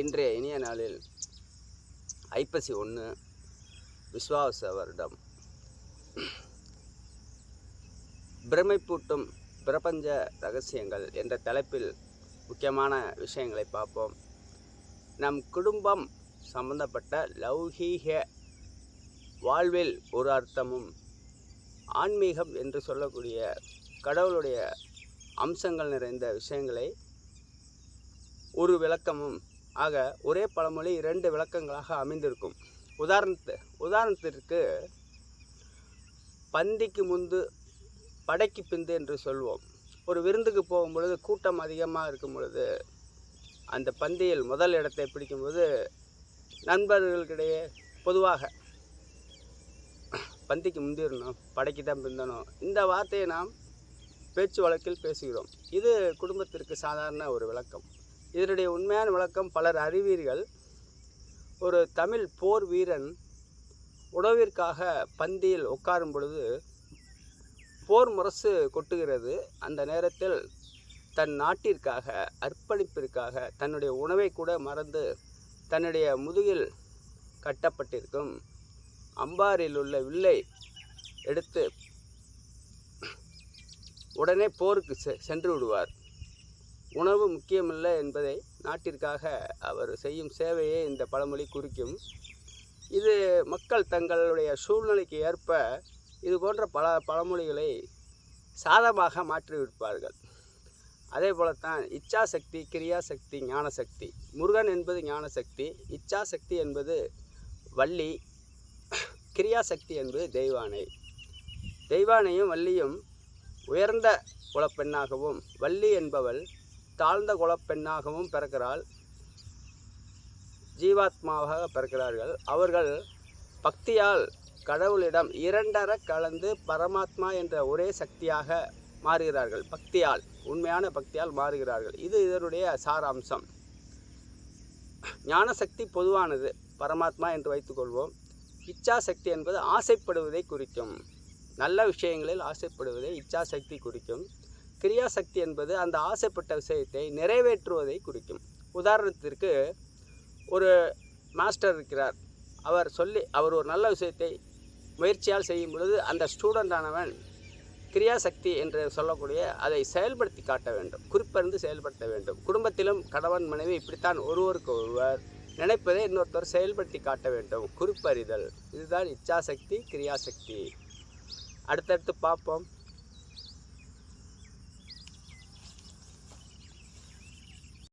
இன்றைய இனிய நாளில் ஐப்பசி ஒன்று விஸ்வாவச வருடம். பிரமைப்பூட்டும் பிரபஞ்ச ரகசியங்கள் என்ற தலைப்பில் முக்கியமான விஷயங்களை பார்ப்போம். நம் குடும்பம் சம்பந்தப்பட்ட லௌகீக வாழ்வில் ஒரு அர்த்தமும் ஆன்மீகம் என்று சொல்லக்கூடிய கடவுளுடைய அம்சங்கள் நிறைந்த விஷயங்களை ஒரு விளக்கமும் ஆக ஒரே பழமொழி இரண்டு விளக்கங்களாக அமைந்திருக்கும். உதாரணத்து உதாரணத்திற்கு பந்திக்கு முந்து படைக்கு பிந்து என்று சொல்வோம். ஒரு விருந்துக்கு போகும் பொழுது கூட்டம் அதிகமாக இருக்கும் பொழுது அந்த பந்தியில் முதல் இடத்தை பிடிக்கும்போது நண்பர்களுக்கிடையே பொதுவாக பந்திக்கு முந்திரணும் படைக்கு தான் பிந்தணும். இந்த வார்த்தையை நாம் பேச்சு வழக்கில் பேசுகிறோம். இது குடும்பத்திற்கு சாதாரண ஒரு விளக்கம். இதனுடைய உண்மையான விளக்கம் பலர் அறிவீர்கள். ஒரு தமிழ் போர் வீரன் உணவிற்காக பந்தியில் உட்காரும் பொழுது போர் முரசு கொட்டுகிறது. அந்த நேரத்தில் தன் நாட்டிற்காக அர்ப்பணிப்பிற்காக தன்னுடைய உணவை கூட மறந்து தன்னுடைய முதுகில் கட்டப்பட்டிருக்கும் அம்பாரில் உள்ள வில்லை எடுத்து உடனே போருக்கு செ- சென்று விடுவார். உணவு முக்கியமில்லை என்பதை நாட்டிற்காக அவர் செய்யும் சேவையே இந்த பழமொழி குறிக்கும். இது மக்கள் தங்களுடைய சூழ்நிலைக்கு ஏற்ப இது போன்ற பல பழமொழிகளை சாதமாக மாற்றிவிடுப்பார்கள் அதே போலத்தான் இச்சாசக்தி கிரியாசக்தி ஞானசக்தி முருகன் என்பது ஞானசக்தி இச்சாசக்தி என்பது வள்ளி கிரியாசக்தி என்பது தெய்வானை. தெய்வானையும் வள்ளியும் உயர்ந்த குலப்பெண்ணாகவும் வள்ளி என்பவள் தாழ்ந்த குலப்பெண்ணாகவும் பிறக்கிறாள். ஜீவாத்மாவாக பிறக்கிறார்கள். அவர்கள் பக்தியால் கடவுளிடம் இரண்டர கலந்து பரமாத்மா என்ற ஒரே சக்தியாக மாறுகிறார்கள். பக்தியால் உண்மையான பக்தியால் மாறுகிறார்கள். இது இதனுடைய சாராம்சம். ஞானசக்தி பொதுவானது பரமாத்மா என்று வைத்துக்கொள்வோம் இச்சா சக்தி என்பது ஆசைப்படுவதை குறிக்கும். நல்ல விஷயங்களில் ஆசைப்படுவதை இச்சாசக்தி குறிக்கும். கிரியாசக்தி என்பது அந்த ஆசைப்பட்ட விஷயத்தை நிறைவேற்றுவதை குறிக்கும். உதாரணத்திற்கு ஒரு மாஸ்டர் இருக்கிறார். அவர் சொல்லி அவர் ஒரு நல்ல விஷயத்தை முயற்சியால் செய்யும் பொழுது அந்த ஸ்டூடெண்டானவன் கிரியாசக்தி என்று சொல்லக்கூடிய அதை செயல்படுத்தி காட்ட வேண்டும். குறிப்பறிந்து செயல்படுத்த வேண்டும். குடும்பத்திலும் கணவன் மனைவி இப்படித்தான் ஒருவருக்கு ஒருவர் நினைப்பதை இன்னொருத்தர் செயல்படுத்தி காட்ட வேண்டும். குறிப்பறிதல். இதுதான் இச்சாசக்தி கிரியாசக்தி. அடுத்தடுத்து பார்ப்போம்.